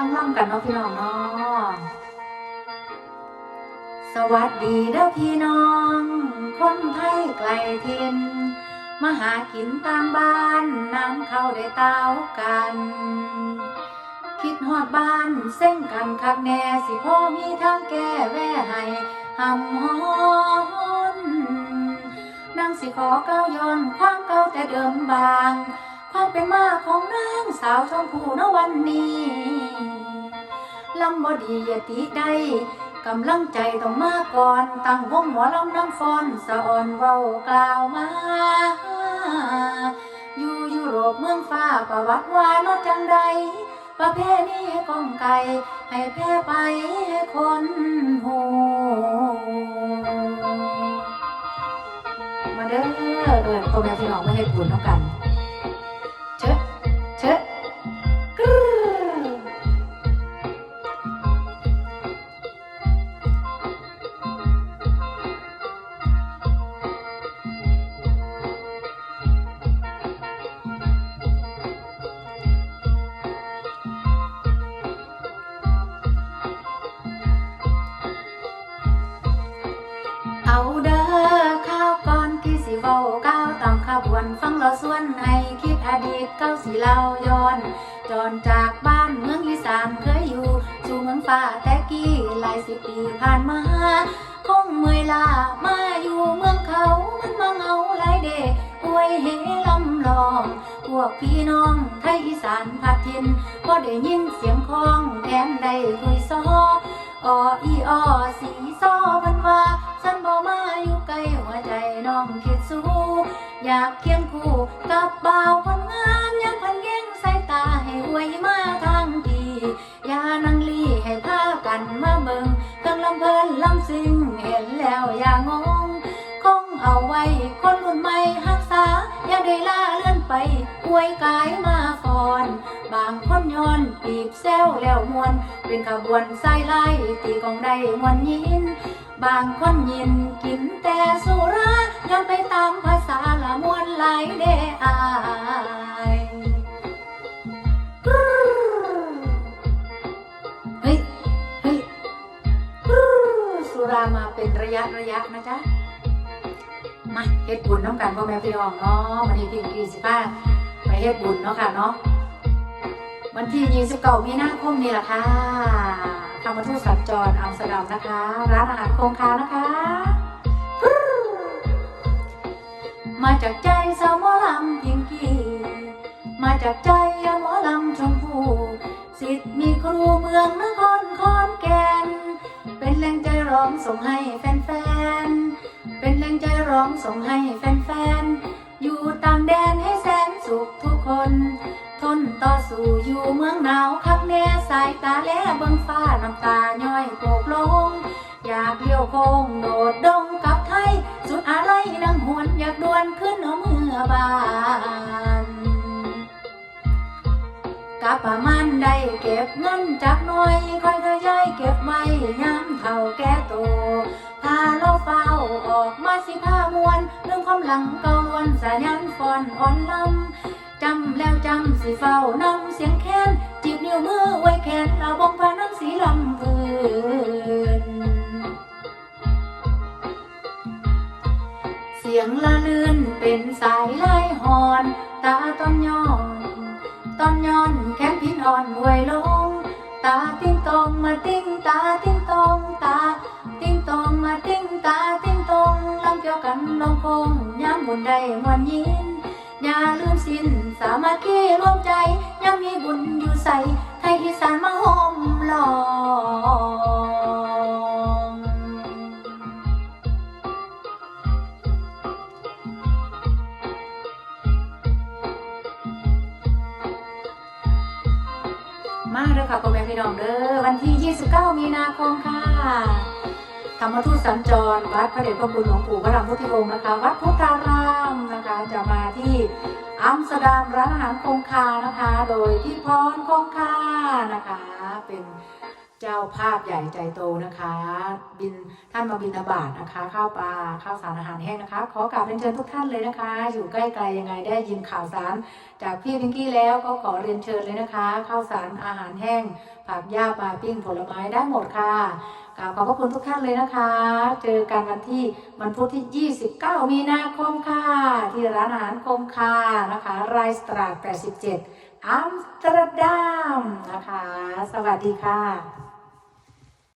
ฟังล่ำกันเนาะพี่น้องเนาะสวัสดีเด้อพี่น้อง คนไทยไกลทินมาหากินตามบ้านน้ำเข้าได้เต้ากัน คิดฮอดบ้านเส้นกันคักแน่สิพ่อมีทางแก้แว่ให้หำฮอนนางสิขอก้าวย้อนความเก่าแต่เดิมบาง ความเป็นมาของนางสาวชมพูณวันนี้ลำบดีอย่าติได้กำลังใจต้องมาก่อน ตั้งวงหมอลำน้ำฟอนสะอ่อนเว้ากล่าวมา อยู่ยุโรปเมืองฟ้าประวัติว่านอจังใด ประเพณีกองไก่ให้แพ้ไปให้คนหูมาเด้อเอิญพ่อแม่พี่น้องไม่ให้บุญเท่ากัน บวนฟังเราส่วนให้คิดอดีตเก้าสิเล่าย้อน จอนจากบ้านเมืองอีสานเคยอยู่สู่เมืองฟ้าแต่กี้หลายสิบปีผ่านมาคงเมื่อยล้ามาอยู่เมืองเขามันมาเหงาหลายเดป่วยเหลำลองพวกพี่น้องไทยอีสานพัดทินก็ได้ยินเสียงคองแทนได้คุยซออออีออสีซอมันว่าฉันบ่มาอยู่ใกล้หัวใจน้องคิดสู้ อยากเคียงคู่กับบ่าวคนงามยังพันแย่งสายตาให้หวยมาทางดีอย่านังลีให้พากันมาเบิงทั้งลำเพลินลำซิงเห็นแล้วอย่างงคงเอาไว้คนรุ่นใหม่หักษาอย่าได้ล่าเลื่อนไปอวยกายมาก่อน บางคนย้อนปีบแซวแล้วมวน เป็นขบวนสายไล่ตีกองได้มวนยิน บางคนยินกินแต่สุราย้อนไปตามภาษาละมวนหลายเดอายเฮ้ยเฮ้ยสุรามาเป็นระยะระยะนะจ๊ะมาเฮ็ดบุญน้ำกันพ่อแม่พี่น้องเนาะวันนี้พี่กีสิบ้าไปเฮ็ดบุญเนาะค่ะเนาะวันที่29มีนาคมนี่แหละค่ะ รรมทูตสัญจรอัมสเตอร์ดัมนะคะ ร้านอาหารโครงคานะคะ มาจากใจสาวหมอลำพิงกี้ มาจากใจหมอลำชมพูสิทธิ์มีครูเมืองนครคอนแก่น เป็นแรงใจร้องส่งให้แฟนๆ เป็นแรงใจร้องส่งให้แฟนๆ อยู่ต่างแดนให้แสนสุขทุกคน ทนต่อสู้อยู่เมืองหนาวคักแน่สายตาแลเบิ่งฟ้าน้ำตาย้อยโกกลง อยากเลี้ยวโค้งโดดดงกับไทยสุดอะไรนังหวนอยากดวนขึ้นเอาเมื่อบานกะประมาณได้เก็บเงินจากน่อยค่อยทยอยเก็บไว้ยามเท่าแก่โตถ้าเราเฝ้าออกมาสิผ้ามวนเรื่องความหลังเก่าล้วนสายันฟอนอ่อนลำำแล้วจำสิเฝ้านำเสียงแค้นจีบนิ้วมือไว้แขนเราบงพาน้ำสีลำพื้นเสียงละลื่นเป็นสายไล่หอน ตาตอนย้อนตอนย้อนแขนพินอ่อนหวยลง ตาติ้งตองมาติ้งตาติ้งตองตา ติ้งตองมาติ้งตาติ้งตองลำเกี่ยวกันลงคงย้ำบุญได้มวนยิน อย่าลืมสิ้นสามัคคีร่วมใจยังมีบุญอยู่ใส่ไทยอีสานมาห่มลองมาเด้อค่ะพ่อแม่พี่น้องเด้อวันที่ 29 มีนาคมค่ะธรรมทูตสัญจร วัดพระเดชพระคุณหลวงปู่พระรามพุทธิวงศ์นะคะ วัดพุทธาร อัมสดัมร้านอาหารคงคานะคะ โดยที่พรคงคานะคะ เป็นเจ้าภาพใหญ่ใจโตนะคะ บินท่านมาบินบาตนะคะข้าวปลาข้าวสารอาหารแห้งนะคะ ขอกราบเรียนเชิญทุกท่านเลยนะคะ อยู่ใกล้ไกลยังไงได้ยินข่าวสาร จากพี่พิงกี้แล้วก็ขอเรียนเชิญเลยนะคะข้าวสารอาหารแห้งผักหญ้าปลาปิ้งผลไม้ได้หมดค่ะกราบขอบพระคุณทุกท่านเลยนะคะ เจอกันวันที่วันพุธที่ 29 มีนาคมค่ะ ที่ร้านอาหารคมคานะคะไรสตราด87 อัมสเตอร์ดัมนะคะ สวัสดีค่ะ